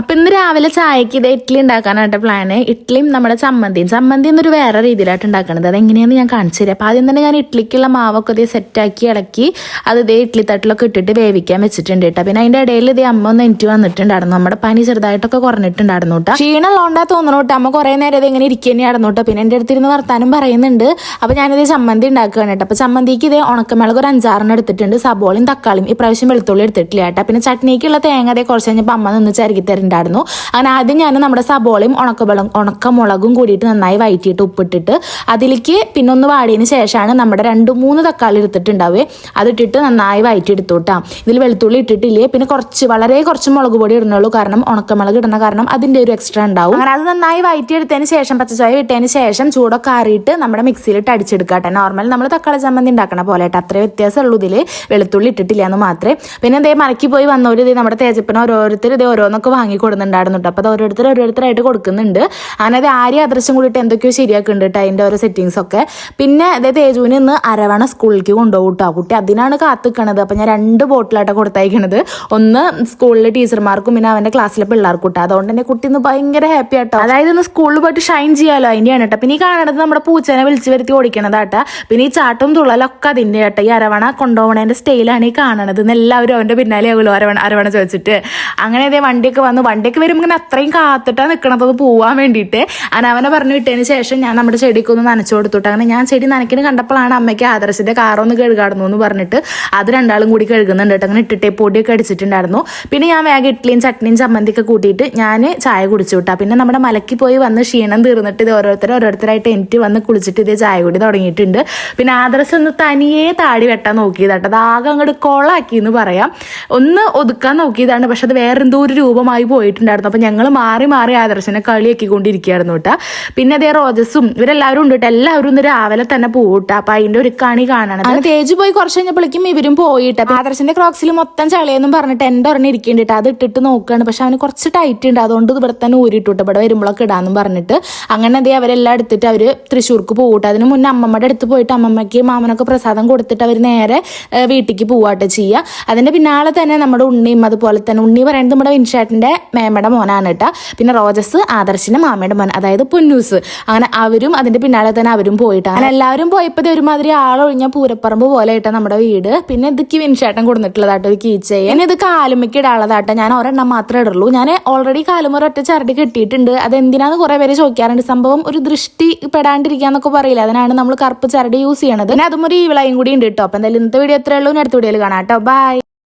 അപ്പൊ ഇന്ന് രാവിലെ ചായക്ക് ഇത് ഇഡ്ഡലി ഉണ്ടാക്കാനായിട്ട് പ്ലാന് ഇഡ്ഡലിയും നമ്മുടെ ചമ്മന്തിയും. ചമ്മന്തി എന്നൊരു വേറെ രീതിയിലായിട്ട് ഉണ്ടാക്കണത്. അത് എങ്ങനെയാണെന്ന് ഞാൻ കാണിച്ചു തരാം. അപ്പൊ ആദ്യം തന്നെ ഞാൻ ഇഡ്ഡലിക്കുള്ള മാവൊക്കെ ഇതേ സെറ്റാക്കി ഇളക്കി അത് ഇതേ ഇഡ്ഡലി തട്ടിലൊക്കെ ഇട്ടിട്ട് വേവിക്കാൻ വെച്ചിട്ടുണ്ട് കേട്ടോ. പിന്നെ അതിന്റെ ഇടയിൽ ഇതേ അമ്മ ഒന്ന് എനിക്ക് വന്നിട്ടുണ്ടായിരുന്നു. നമ്മുടെ പനി ചെറുതായിട്ടൊക്കെ കുറഞ്ഞിട്ടുണ്ടായിരുന്നു കേട്ടോ. ക്ഷീണമുള്ളതുകൊണ്ടാ തോന്നണു കേട്ടോ. അമ്മ കുറേ നേരം ഇത് ഇങ്ങനെ ഇരിക്കുന്നതായിരുന്നു കേട്ടോ. പിന്നെ എന്റെ അടുത്തിരുന്ന് വർത്താനം പറയുന്നുണ്ട്. അപ്പൊ ഞാനിത് ചമ്മന്തി ഉണ്ടാക്കുകയാണ് കേട്ടോ. അപ്പൊ ചമ്മന്തിക്ക് ഇതേ ഉണക്കമിളക് ഒരു അഞ്ചാറെണ്ണം എടുത്തിട്ടുണ്ട്. സബോളയും തക്കാളിയും ഇപ്രാവശ്യം വെളുത്തുള്ളി എടുത്തിട്ടില്ല കേട്ടോ. പിന്നെ ചട്നിക്കുള്ള തേങ്ങ അതേ കുറച്ച് കഴിഞ്ഞപ്പോൾ അമ്മ നിന്ന് ചരുകി തരുന്നുണ്ടായിരുന്നു അങ്ങനെ ആദ്യം ഞാൻ നമ്മുടെ സബോളയും ഉണക്കമുളകും ഉണക്കമുളകും കൂടിയിട്ട് നന്നായി വയറ്റിയിട്ട് ഉപ്പിട്ടിട്ട് അതിലേക്ക് പിന്നെ ഒന്ന് വാടിയതിന് ശേഷമാണ് നമ്മുടെ രണ്ട് മൂന്ന് തക്കാളി എടുത്തിട്ടുണ്ടാവേ അതിട്ടിട്ട് നന്നായി വഴറ്റിയെടുത്തു കേട്ടോ. ഇതിൽ വെളുത്തുള്ളി ഇട്ടിട്ടില്ലേ? പിന്നെ കുറച്ച് വളരെ കുറച്ച് മുളക് പൊടി ഇടുന്നുള്ളൂ. കാരണം ഉണക്കമുളക് ഇടുന്ന കാരണം അതിന്റെ ഒരു എക്സ്ട്രാ ഉണ്ടാവും. അങ്ങനെ അത് നന്നായി വയറ്റിയെടുത്തതിന് ശേഷം പച്ചച്ചായ ഇട്ടതിന് ശേഷം ചൂടൊക്കെ ആറിയിട്ട് നമ്മുടെ മിക്സിയിലിട്ട് അടിച്ചെടുക്കാട്ടെ നോർമൽ നമ്മൾ തക്കാളി ചമ്മന്തി ഉണ്ടാക്കണ പോലെ അത്രേ വ്യത്യാസമുള്ളൂ ഇതിൽ വെളുത്തുള്ളി ഇട്ടിട്ടില്ല എന്ന് മാത്രമേ. പിന്നെ ഇതേ മലക്കി പോയി വന്നവർ ഇത് നമ്മുടെ തേജപ്പന ഓരോരുത്തർ ഇത് ഓരോന്നൊക്കെ വാങ്ങി കൊടുക്കുന്നുണ്ടായിരുന്നു കേട്ടോ അപ്പോൾ അത് ഓരോരുത്തർ ഓരോരുത്തരായിട്ട് കൊടുക്കുന്നുണ്ട്. അങ്ങനെ അത് ആര്യ അദൃശ്യം കൂടിയിട്ട് എന്തൊക്കെയോ ശരിയാക്കുന്നുണ്ട് കേട്ടോ അതിന്റെ ഓരോ സെറ്റിങ്സ് ഒക്കെ. പിന്നെ അതായത് തേജുവിന് ഇന്ന് അരവണ സ്കൂളിലേക്ക് കൊണ്ടുപോകും കേട്ടോ കുട്ടി അതിനാണ് കാത്തിക്കണത്. അപ്പോൾ ഞാൻ രണ്ട് ബോട്ടിലായിട്ട് കൊടുത്തയക്കണത്. ഒന്ന് സ്കൂളിലെ ടീച്ചർമാർക്കും പിന്നെ അവന്റെ ക്ലാസ്സിലെ പിള്ളേർക്കും കേട്ടോ അതുകൊണ്ട് തന്നെ കുട്ടി ഇന്ന് ഭയങ്കര ഹാപ്പി ആട്ടോ. അതായത് ഇന്ന് സ്കൂളിൽ പോയിട്ട് ഷൈൻ ചെയ്യാമല്ലോ അതിന്റെയാണ് കേട്ടോ പിന്നെ ഈ കാണുന്നത് നമ്മുടെ പൂച്ചനെ വിളിച്ച് വരുത്തി ഓടിക്കണതാട്ടാ പിന്നെ ഈ ചാട്ടും തുള്ളലൊക്കെ അതിന്റെ കേട്ടോ ഈ അരവണ കൊണ്ടുപോകണതിന്റെ സ്റ്റൈലാണ് ഈ കാണണത്. ഇന്ന് എല്ലാവരും അവന്റെ പിന്നാലെ ആകുമല്ലോ അരവണ അരവണ ചോദിച്ചിട്ട്. അങ്ങനെ അതേ വണ്ടിയൊക്കെ വന്ന് വണ്ടിയൊക്കെ വരുമ്പോൾ ഇങ്ങനെ അത്രയും കാത്തിട്ടാ നിൽക്കണത് അത് പോവാൻ വേണ്ടിയിട്ട്. അനവനെ പറഞ്ഞു വിട്ടതിന് ശേഷം ഞാൻ നമ്മുടെ ചെടിക്ക് ഒന്ന് നനച്ചു കൊടുത്തുട്ട്. അങ്ങനെ ഞാൻ ചെടി നനയ്ക്കുന്ന കണ്ടപ്പോഴാണ് അമ്മയ്ക്ക് ആദർശിന്റെ കാറൊന്ന് കഴുകാടുന്നു എന്ന് പറഞ്ഞിട്ട് അത് രണ്ടാളും കൂടി കഴുകുന്നുണ്ട് കേട്ടോ. അങ്ങനെ ഇട്ടിട്ടേ പൊടിയൊക്കെ അടിച്ചിട്ടുണ്ടായിരുന്നു. പിന്നെ ഞാൻ വേഗം ഇഡ്ഡലിയും ചട്നിയും ചമ്മന്തിയൊക്കെ കൂട്ടിയിട്ട് ഞാൻ ചായ കുടിച്ചു വിട്ടാ. പിന്നെ നമ്മുടെ മലക്കി പോയി വന്ന് ക്ഷീണം തീർന്നിട്ട് ഇത് ഓരോരുത്തർ ഓരോരുത്തരായിട്ട് എനിക്ക് വന്ന് കുളിച്ചിട്ട് ഇതേ ചായ കൂടി തുടങ്ങിയിട്ടുണ്ട്. പിന്നെ ആദർശം ഒന്ന് തനിയെ താടി വെട്ടാൻ നോക്കിയതാട്ടോ അത് ആകെ അങ്ങോട്ട് കൊളാക്കി എന്ന് പറയാം. ഒന്ന് ഒതുക്കാൻ നോക്കിയതാണ്. പക്ഷെ അത് വേറെന്തോ ഒരു രൂപമായി പോയിട്ടുണ്ടായിരുന്നു. അപ്പൊ ഞങ്ങൾ മാറി മാറി ആദർശനെ കളിയാക്കിക്കൊണ്ടിരിക്കുകയായിരുന്നു കേട്ടോ. പിന്നെ അതേ റോജസും ഇവരെല്ലാവരും ഉണ്ട് കേട്ടോ. എല്ലാവരും ഇന്ന് രാവിലെ തന്നെ പോകട്ടെ അപ്പൊ അതിന്റെ ഒരു കണി കാണണം. അങ്ങനെ തേജ് പോയി കുറച്ച് കഴിഞ്ഞപ്പോഴേക്കും ഇവരും പോയിട്ട് ആദർശന്റെ ക്രോക്സിൽ മൊത്തം ചളിയെന്നും പറഞ്ഞിട്ട് എന്റെ ഒരെണ്ണം അത് ഇട്ടിട്ട് നോക്കുകയാണ്. പക്ഷെ അവന് കുറച്ച് ടൈറ്റ് ഉണ്ട്. അതുകൊണ്ട് ഇവിടെ തന്നെ ഊരിട്ടു ഇവിടെ വരുമ്പോഴൊക്കെ ഇടാന്നും പറഞ്ഞിട്ട്. അങ്ങനെ അതേ അവരെല്ലാം എടുത്തിട്ട് അവർ തൃശ്ശൂർക്ക് പോകട്ടെ അതിന് മുന്നേ അമ്മമ്മയുടെ അടുത്ത് പോയിട്ട് അമ്മമ്മയ്ക്ക് മാമനൊക്കെ പ്രസാദം കൊടുത്തിട്ട് അവർ നേരെ വീട്ടിലേക്ക് പോവാട്ടെ ചെയ്യുക അതിന്റെ പിന്നാലെ തന്നെ നമ്മുടെ ഉണ്ണിയും അതുപോലെ തന്നെ. ഉണ്ണി പറയുന്നത് നമ്മുടെ വിൻഷാട്ടിന്റെ മേമയുടെ മോനാണ് കേട്ടോ. പിന്നെ റോജസ് ആദർശിന്റെ മാമയുടെ മോൻ അതായത് പൊന്നൂസ്. അങ്ങനെ അവരും അതിന്റെ പിന്നാലെ തന്നെ അവരും പോയിട്ടാണ്. അങ്ങനെ എല്ലാവരും പോയപ്പോൾ ഒരുമാതിരി ആളൊഴിഞ്ഞ പൂരപ്പറമ്പ് പോലെ ആയിട്ടാ നമ്മുടെ വീട്. പിന്നെ ഇത് കിവിൻഷേട്ടൻ കൊടുത്തിട്ടുള്ളതാട്ടോ ഒരു കീച്ചെയ്യൻ ഇത് കാലുമക്കി ഇടാനുള്ളതാട്ടോ. ഞാൻ ഒരെണ്ണം മാത്രമേ ഇടുള്ളൂ. ഞാൻ ഓൾറെഡി കാലുമൊരു ഒറ്റ ചരടി കെട്ടിയിട്ടുണ്ട്. അത് എന്തിനാന്ന് കുറെ പേര് ചോദിക്കാറുണ്ട്. സംഭവം ഒരു ദൃഷ്ടി പെടാണ്ടിരിക്കാന്നൊക്കെ പറയില്ല? അതിനാണ് നമ്മൾ കറുപ്പ് ചരടി യൂസ് ചെയ്യണത്. പിന്നെ അതും ഒരു ഈവിളയും കൂടി ഉണ്ട് കേട്ടോ. അപ്പൊ എന്തായാലും ഇന്നത്തെ വീഡിയോ എത്രയുള്ളൂ അടുത്ത വീഡിയോയിൽ കാണാം കേട്ടോ. ബൈ